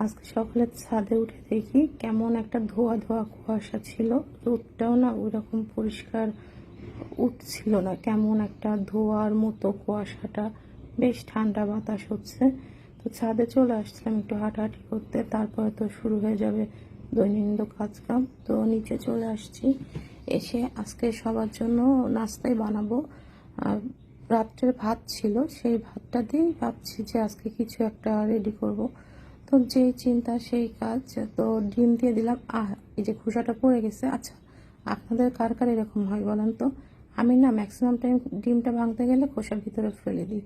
আজকে সকালে ছাদে উঠে দেখি কেমন একটা ধোয়া ধোয়া কুয়াশা ছিল। রোদটাও না ওই রকম পরিষ্কার উঠছিল না। কেমন একটা ধোয়ার মতো কুয়াশাটা। বেশ ঠান্ডা বাতাস হচ্ছে। তো ছাদে চলে আসছিলাম একটু হাঁটাহাঁটি করতে। তারপরে তো শুরু হয়ে যাবে দৈনন্দিন কাজকাম। তো নিচে চলে আসছি। এসে আজকে সবার জন্য নাস্তাই বানাবো। আর রাত্রের ভাত ছিল। সেই ভাতটা দিয়েই ভাবছি যে আজকে কিছু একটা রেডি করব। তো যেই চিন্তা, সেই কাজ, তো ডিম দিয়ে দিলাম। আহ, এই যে খোসাটা পড়ে গেছে। আচ্ছা আপনাদের কার কার এরকম হয় বলেন তো? আমি না ম্যাক্সিমাম টাইম ডিমটা ভাঙতে গেলে খোসার ভিতরে ফেলে দিই।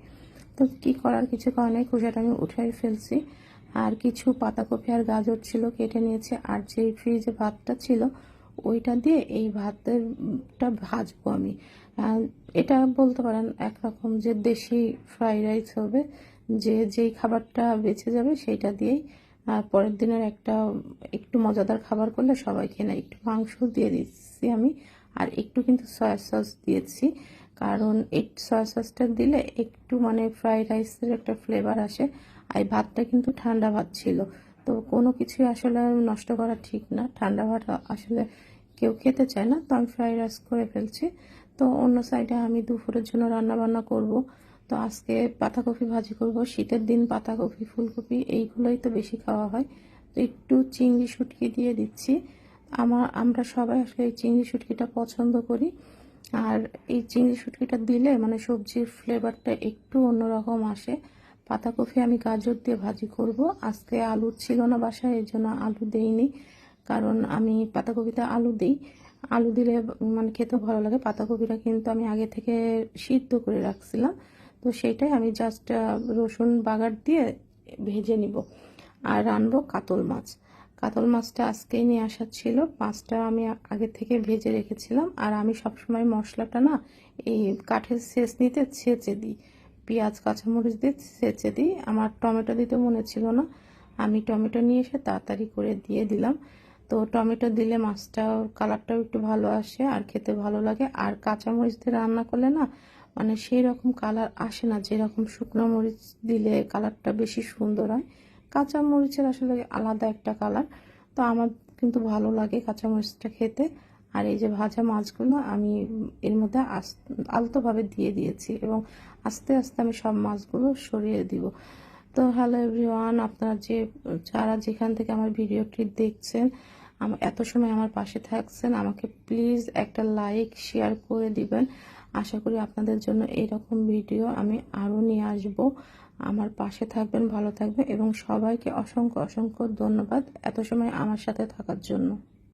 তো কি করার? কিছু নেই খোসাটা আমি উঠাই ফেলছি। আর কিছু পাতাকপি আর গাজর ছিল, কেটে নিয়েছে। আর যেই ফ্রিজে ভাতটা ছিল, ওইটা দিয়ে এই ভাতেরটা ভাজবো আমি। এটা বলতে পারেন, একরকম যে দেশি ফ্রাইড রাইস হবে যে, যেই খাবারটা বেঁচে যাবে সেইটা দিয়েই পরের দিনের একটা একটু মজাদার খাবার করলে সবাই খেয়ে নেয়। একটু মাংস দিয়ে দিচ্ছি আমি, আর একটু কিন্তু সয়া সস দিয়েছি। কারণ এই সয়া সসটা দিলে একটু মানে ফ্রাইড রাইসের একটা ফ্লেভার আসে, আর ভাতটা কিন্তু ঠান্ডা ভাত ছিল। তো কোনো কিছুই আসলে নষ্ট করা ঠিক না। ঠান্ডা ভাত আসলে কেউ খেতে চায় না, তো আমি ফ্রাইড রাইস করে ফেলছি। তো অন্য সাইডে আমি দুপুরের জন্য রান্না বান্না করব। তো আজকে পাতাকপি ভাজি করব। শীতের দিন পাতাকপি, ফুলকপি, এইগুলোই তো বেশি খাওয়া হয়। তো একটু চিংড়ি শুটকি দিয়ে দিচ্ছি। আমার, আমরা সবাই আসলে এই চিংড়ি শুটকিটা পছন্দ করি। আর এই চিংড়ি শুটকিটা দিলে মানে সবজির ফ্লেভারটা একটু অন্যরকম আসে। পাতাকপি আমি গাজর দিয়ে ভাজি করব। আজকে আলু ছিল না বাসায়, এই জন্য আলু দেইনি। কারণ আমি পাতাকপিতে আলু দিই। আলু দিলে মানে খেতে ভালো লাগে। পাতাকপিটা কিন্তু আমি আগে থেকে সিদ্ধ করে রাখছিলাম। তো সেইটাই আমি জাস্ট রসুন বাগার দিয়ে ভেজে নিব। আর রানবো কাতল মাছ। কাতল মাছটা আজকেই নিয়ে আসার ছিল। মাছটা আমি আগে থেকে ভেজে রেখেছিলাম। আর আমি সবসময় মশলাটা না এই কাঠের নিতে ছেঁচে দিই। পেঁয়াজ, কাঁচামরিচ দিয়ে ছেঁচে দিই। আমার টমেটো দিতে মনে ছিল না। আমি টমেটো নিয়ে এসে তাড়াতাড়ি করে দিয়ে দিলাম। তো টমেটো দিলে মাছটা কালারটাও একটু ভালো আসে আর খেতে ভালো লাগে। আর কাঁচামরিচ দিয়ে রান্না করলে না মানে সেই রকম কালার আসে না, যেরকম শুকনো মরিচ দিলে কালারটা বেশি সুন্দর হয়। কাঁচা মরিচের আসলে আলাদা একটা কালার তো আমার কিন্তু ভালো লাগে কাঁচা মরিচটা খেতে। আর এই যে ভাজা মাছগুলো আমি এর মধ্যে আলতোভাবে দিয়ে দিয়েছি এবং আস্তে আস্তে আমি সব মাছগুলো সরিয়ে দিব। তো হ্যালো এভরিওয়ান আপনারা যে, যারা যেখান থেকে আমার ভিডিওটি দেখছেন এত সময় আমার পাশে থাকছেন, আমাকে প্লিজ একটা লাইক শেয়ার করে দিবেন। আশা করি আপনাদের জন্য এরকম ভিডিও আমি আরও নিয়ে আসব। আমার পাশে থাকবেন, ভালো থাকবেন এবং সবাইকে অসংখ্য অসংখ্য ধন্যবাদ এত সময় আমার সাথে থাকার জন্য।